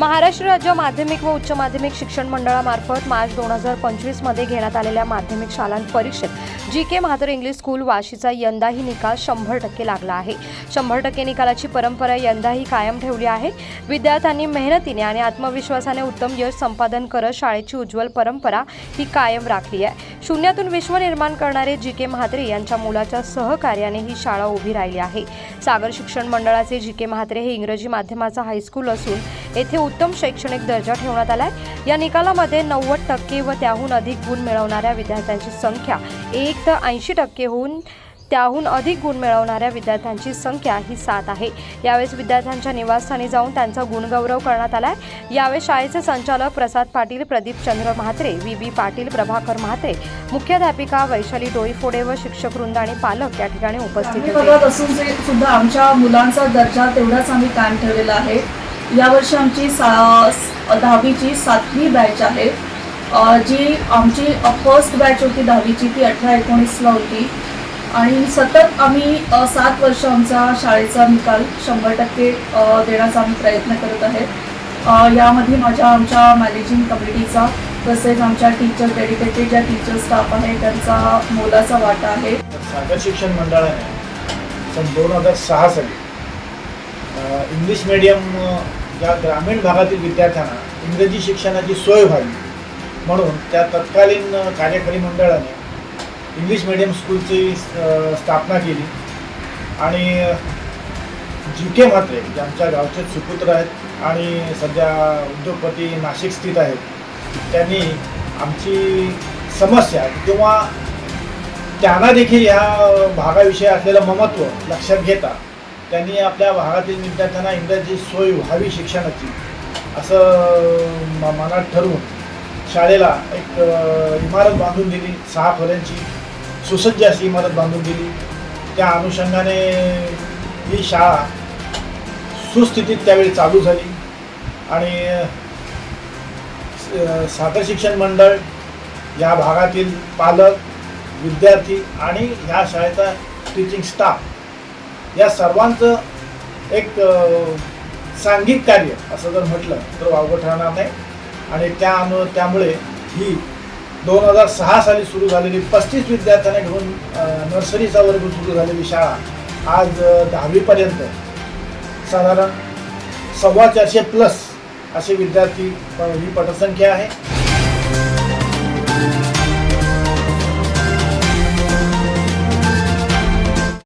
महाराष्ट्र राज्य माध्यमिक व उच्च माध्यमिक शिक्षण मंडळामार्फत मार्च दोन हजार पंचवीसमध्ये घेण्यात आलेल्या माध्यमिक शालांत परीक्षेत जी के म्हातर इंग्लिश स्कूल वाशीचा यंदाही निकाल शंभर टक्के लागला आहे. शंभर टक्के निकालाची परंपरा यंदाही कायम ठेवली आहे. विद्यार्थ्यांनी मेहनतीने आणि आत्मविश्वासाने उत्तम यश संपादन करत शाळेची उज्ज्वल परंपरा ही कायम राखली आहे. शून्यातून विश्व निर्माण करणारे जी के म्हात्रे यांच्या मुलाच्या सहकार्याने ही शाळा उभी राहिली आहे. सागर शिक्षण मंडळाचे जी के म्हात्रे हे इंग्रजी माध्यमाचा हायस्कूल असून येथे उत्तम शैक्षणिक दर्जा ठेवण्यात आलाय. या निकालामध्ये नव्वद टक्के व त्याहून अधिक गुण मिळवणाऱ्या विद्यार्थ्यांची संख्या एक तर ऐंशी टक्के होऊन त्याहून अधिक गुण मिळवणाऱ्या विद्यार्थ्यांची संख्या ही सात आहे. यावेळेस विद्यार्थ्यांच्या निवासस्थानी जाऊन त्यांचा गुणगौरव करण्यात आलाय. यावेळी शाळेचे संचालक प्रसाद पाटील प्रदीप चंद्र म्हात्रे व्ही. बी. पाटील प्रभाकर म्हात्रे मुख्याध्यापिका वैशाली डोईफोडे व शिक्षक वृंद आणि पालक या ठिकाणी उपस्थित होते. बघत असून सुद्धा आमच्या मुलांचा दर्जा तेवढाच आम्ही कायम ठेवलेला आहे. यावर्षी आमची सा दहावीची सातवी बॅच आहे. जी आमची फर्स्ट बॅच होती दहावीची ती अठरा एकोणीसला होती. आणि सतत आम्ही सात वर्ष आमचा शाळेचा निकाल शंभर टक्के देण्याचा आम्ही प्रयत्न करत आहे. यामध्ये माझ्या आमच्या मॅनेजिंग कमिटीचा तसेच आमच्या टीचर डेडिकेटेड ज्या टीचर स्टाफ आहे त्यांचा मोलाचा वाटा आहे. सागर शिक्षण मंडळाने सन दोन हजार सहा साली इंग्लिश मीडियम या ग्रामीण भागातील विद्यार्थ्यांना इंग्रजी शिक्षणाची सोय व्हावी. म्हणून त्या तत्कालीन कार्यकारी मंडळाने इंग्लिश मीडियम स्कूलची स्थापना केली. आणि जी के म्हात्रे ज्यांच्या गावचे सुपुत्र आहेत आणि सध्या उद्योगपती नाशिक स्थित आहेत त्यांनी आमची समस्या किंवा त्यांना देखील ह्या भागाविषयी असलेलं ममत्व लक्षात घेता त्यांनी आपल्या भागातील विद्यार्थ्यांना इंग्रजी सोय व्हावी शिक्षणाची असं मनात ठरवून शाळेला एक इमारत बांधून दिली. सहा खोल्यांची सुसज्ज अशी इमारत बांधून दिली. त्या अनुषंगाने ही शाळा सुस्थितीत त्यावेळी चालू झाली. आणि साखर शिक्षण मंडळ या भागातील पालक विद्यार्थी आणि ह्या शाळेचा टीचिंग स्टाफ या सर्वांचं एक सांघिक कार्य असं जर म्हटलं तर वावगं ठरणार नाही. आणि त्या अनु त्यामुळे ही दोन हजार सहा साली सुरू झालेली पस्तीस विद्यार्थ्यांना घेऊन नर्सरीचा वर्ग सुरू झालेली शाळा आज दहावीपर्यंत. साधारण सव्वा चारशे प्लस असे विद्यार्थी ही पटसंख्या आहे.